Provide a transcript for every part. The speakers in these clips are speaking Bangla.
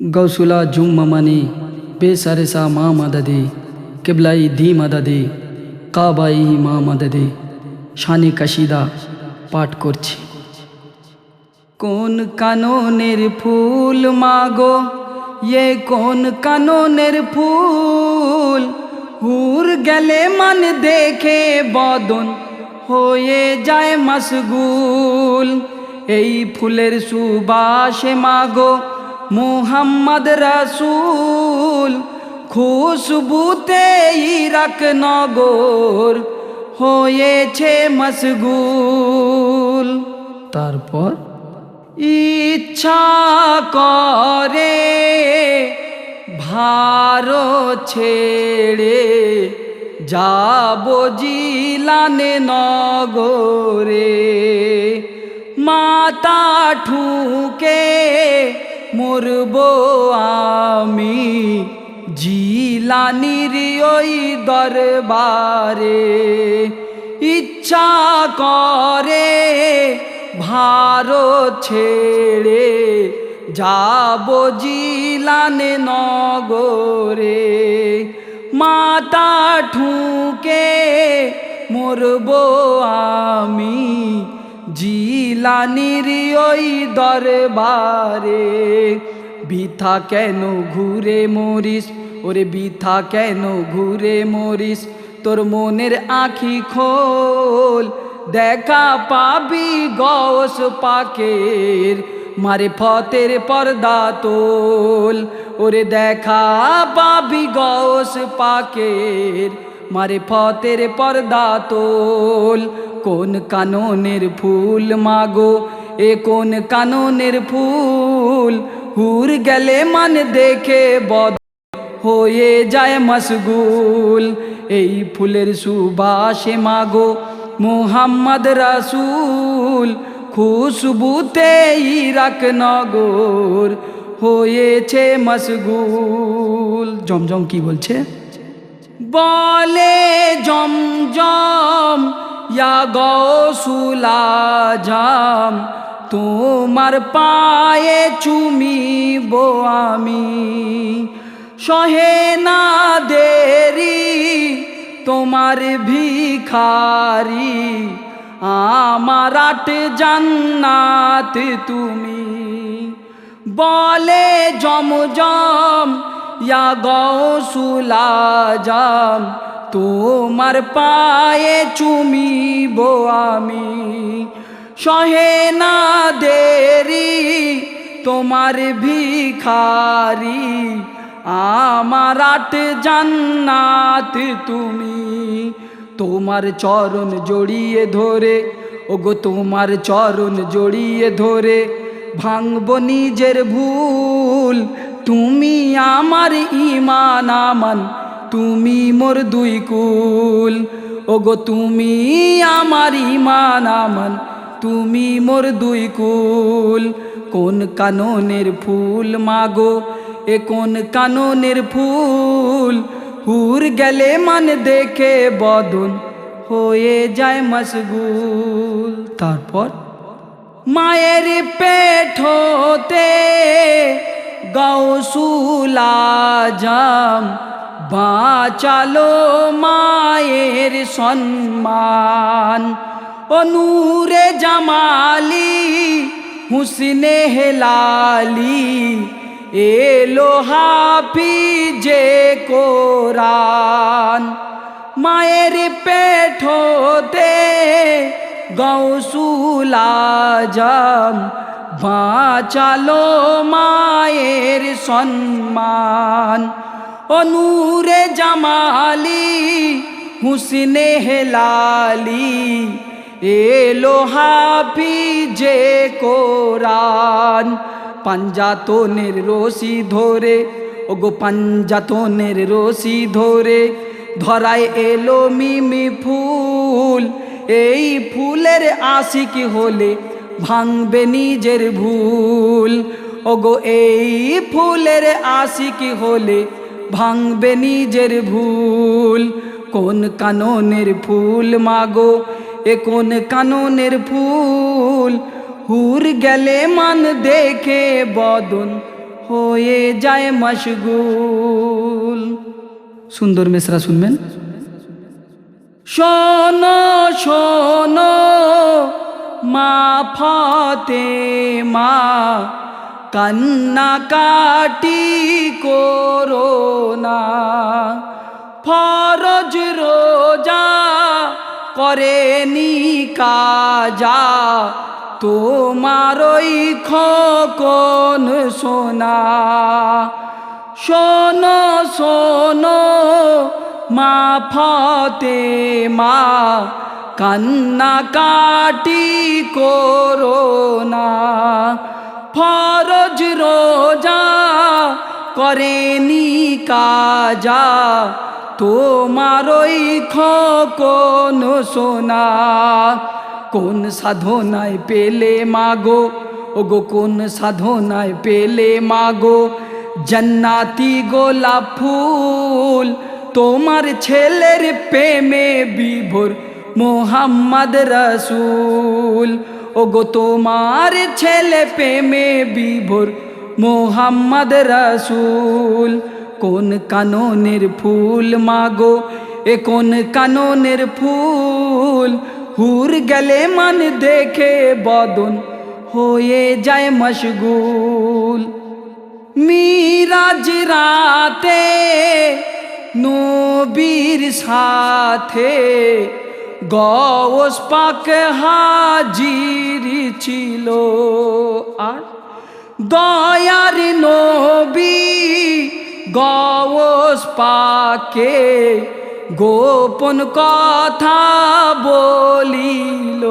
गौसुला जुम्मा मनी बेसारे सा माँ मददी किबलाई दी मददी কাবাই মা মদদে শানি কাশিদা পাঠ করছি কোন কাননের ফুল মাগো ये কোন কাননের ফুল হুর গেলে মান দেখে বদন হয়ে যায় মাসগুল এই ফুলের সুবাসে মাগো মুহাম্মদ রাসূল খুশবুতে ইরাক নগর হয়েছে মশগুল। তারপর? ইচ্ছা করে ভারো ছেড়ে যাব জিলানে নগরে। মাতা ঠুকে মরব আমি। জিলানির ওই দরবারে ইচ্ছা করে ভারত ছেড়ে যাব জিলানে নগরে। মাতা ঠুকে মরব আমি। জিলানির ওই দরবারে, বিথা কেন ঘুরে মরিস? ওরে বিথা কেন ঘুরে মরিস? তোর মনের আখি খোল, দেখা পাবি গস পাকের, মারে ফতের পর্দা তোল। ওরে দেখা পাবি গস পাকের, মারে ফতের পর্দা তোল। কোন কাননের ফুল মাগো? এ কোন কাননের ফুল? হুর গেলে মান দেখে বদ হয়ে যায় মশগুল এই ফুলের সুবাসে মাগো মোহাম্মদ রাসুল। খুশবুতে ইরাক নগর হয়েছে মশগুল জমজম কি বলছে? বলে জমজম ইয়া গৌসুলা জাম, তোমার পায়ে চুমিব আমি। সহে না দেরি, তোমার ভিখারি, আমার আট জান্নাত তুমি। বলে জমজম, ইয়া গৌসুলা জাম তোমার পায়ে চুমিব আমি। সহে না দেরি তোমার ভিখারি। আমার আট জান্নাত তুমি। তোমার চরণ জড়িয়ে ধরে, ওগো তোমার চরণ জড়িয়ে ধরে, ভাঙব নিজের ভুল। তুমি আমার ইমান আমান তুমি মোর দুই কুল। ওগো তুমি আমার ইমান আমান তুমি মোর দুই কুল। কোন কাননের ফুল মাগো? এ কোন কাননের ফুল? হুর গেলে মান দেখে বদন, হয়ে যায় মশগুল। তারপর মায়ের পেট হতে গৌসুলা জাম বাঁচালো মায়ের সম্মান। অনুরে নূরে জামালি, হুসনে হেলালি, এলো হাফিজে কোরআন। মায়ের পেট হতে গৌসুলা জাম বাঁচালো মায়ের সম্মান। ও নূরে জামালি, হুসনে হেলালি, এলো হাফিজে কোরআন। পাঞ্জাতনের রশি ধরে, ওগো পাঞ্জাতনের রশি ধরে, ধরায় এলো মিমি ফুল। এই ফুলের আশিক হলে ভাঙবে নিজের ভুল। ওগো এই ফুলের আশিক হলে ভাঙবে নিজের ভুল। কোন কাননের ফুল মাগো? এ কোন কাননের ফুল? হুর গেলে মান দেখে বদন হয়ে যায় মশগুল। সুন্দর মেসরা শুনবেন। শোনো শোনো, মা ফতে মা কান্না কাটি করো না। ফরজ রোজা করে নি কাজা। তোমারই খোকন সোনা। শোনো শোনো, মা ফতে মা কান্না কাটি করো না। ফরজ রোজা করেনি কাজা। তোমারই খোকন সোনা, কোন সাধনায় পেলে মাগো? ওগো, কোন সাধনায় পেলে মাগো? জন্নাতি গোলাপ ফুল, তোমার ছেলের প্রেমে বিভোর মোহাম্মদ রসুল। ওগো তোমার ছেলে প্রেমে বিভোর মোহাম্মদ রসুল। কোন কাননের ফুল মাগো? এ কোন কাননের ফুল? হুর গেলে মন দেখে বদন হয়ে যায় মশগুল। মিরাজ রাতে নবীর সাথে গওস পাক হাজির ছিল। আর দয়ার নবী গওস পাকে গোপন কথা বলিল।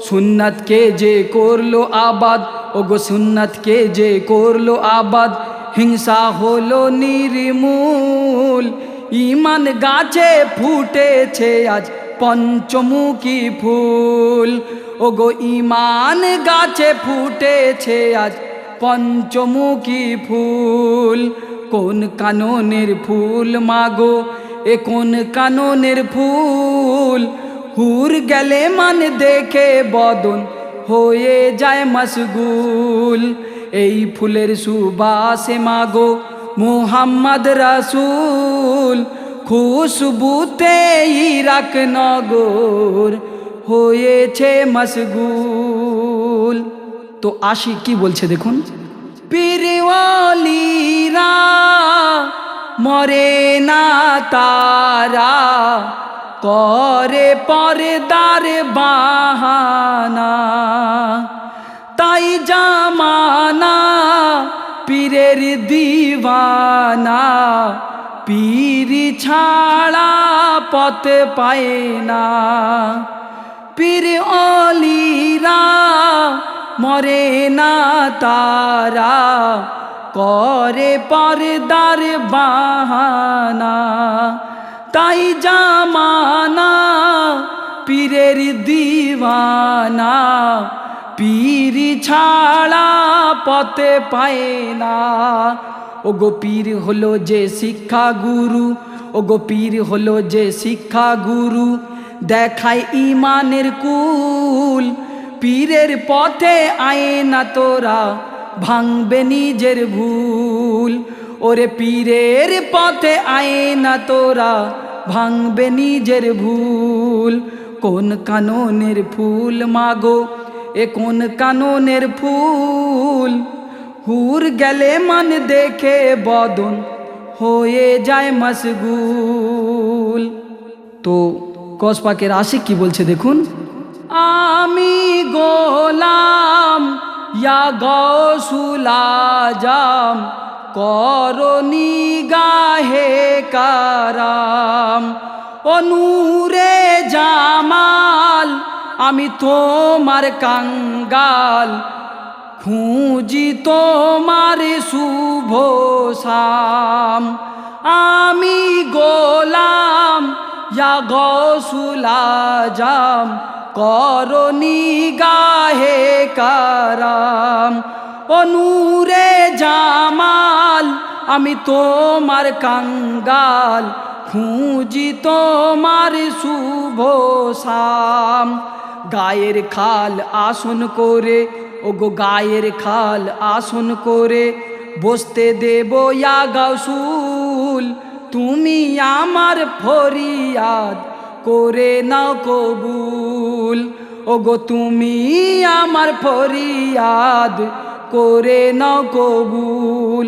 সুন্নাতকে যে করল আবাদ, ওগো সুন্নাতকে যে করল আবাদ, হিংসা হলো নির্মূল। ইমান গাছে ফুটেছে আজ পঞ্চমুখী ফুল। ওগো, ইমান গাছে ফুটেছে আজ পঞ্চমুখী ফুল। কোন কাননের ফুল মাগো? এ কোন কাননের ফুল? হুর গেলে মান দেখে বদন হয়ে যায় মশগুল এই ফুলের সুবাসে মাগো মুহাম্মদ রাসুল খুশবুতে ইরাক নগর হয়েছে মশগুল। তো আশি কি বলছে দেখুন? পীরওয়ালিরা মরে না তারা, করে পরদার বাহানা। তাই জামানা পীরের দিওয়ানা, পীর ছাড়া পথ পায় না। পীর অলিরা মরে না তারা, করে পরদার বাহানা। তাই জামানা পীরের দিওয়ানা, পীর ছাড়া পথে পায় না। ও গোপীর হলো যে শিক্ষা গুরু ও গোপীর হলো যে শিক্ষা গুরু, দেখায় ইমানের কুল। পীরের পথে আয় না তোরা, ভাঙবে নিজের ভুল। ওরে পীরের পথে আয় না তোরা, ভাঙবে নিজের ভুল। কোন কাননের ফুল মাগো এ কোন কাননের ফুল? হুর গেলে মান দেখে বদন হয়ে যায় মশগুল। তো কসপাকের আশিক কি বলছে দেখুন? আমি গোলাম, ইয়া গৌসুলাজাম, করনি গাহে কারাম। অনুরে জামাল আমি তোমার কাঙ্গাল, খুঁজি তোমার শুভ শাম। আমি গোলাম ইয়া গৌসুলাজাম করনি গাহে কারাম। অনুরে জামাল, আমি তোমার কাঙ্গাল, খুঁজি তোমার শুভ শাম। গায়ের খাল আসন করে ও গো গায়ের খাল আসন করে, বসতে দেব ইয়া গাউসুল, তুমি আমার ফরিয়াদ করে নাও কবুল। ও গো তুমি আমার ফরিয়াদ করে নাও কবুল।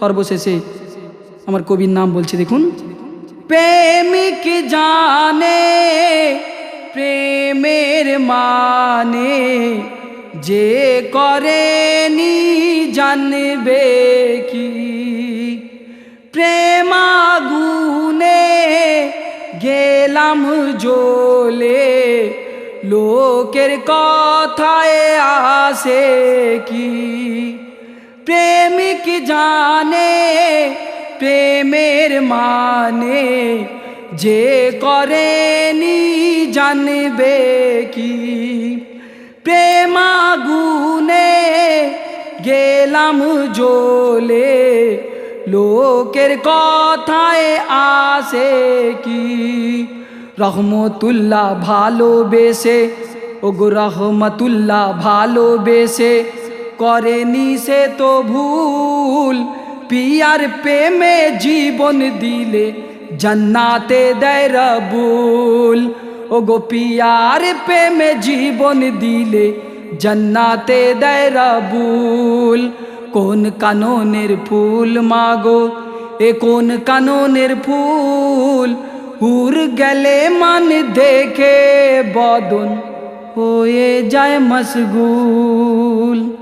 সর্বশেষে আমার কবির নাম বলছে, দেখুন। প্রেমিক জানে প্রেমের মানে যে করেনি জানবে কি? প্রেমাগুনে গেলাম জোলে লোকের কথায় আসে কি? প্রেমিক জানে প্রেমের মানে যে করেনি জানবে কি? প্রেমাগুনে গেলাম জোলে লোকের কথায় আসে কি? রহমতুল্লাহ ভালোবেসে, ওগো রহমতুল্লাহ ভালোবেসে করেনি সে তো ভুল। পিয়ার প্রেমে জীবন দিলে জান্নাতে দেয় রবুল। ও গো পিয়ার প্রেমে জীবন দিলে জান্নাতে দেয় রবুল। কোন কাননের ফুল মাগো? এ কোন কাননের ফুল? হুর গেলে মান দেখে বদন হয়ে যায় মশগুল।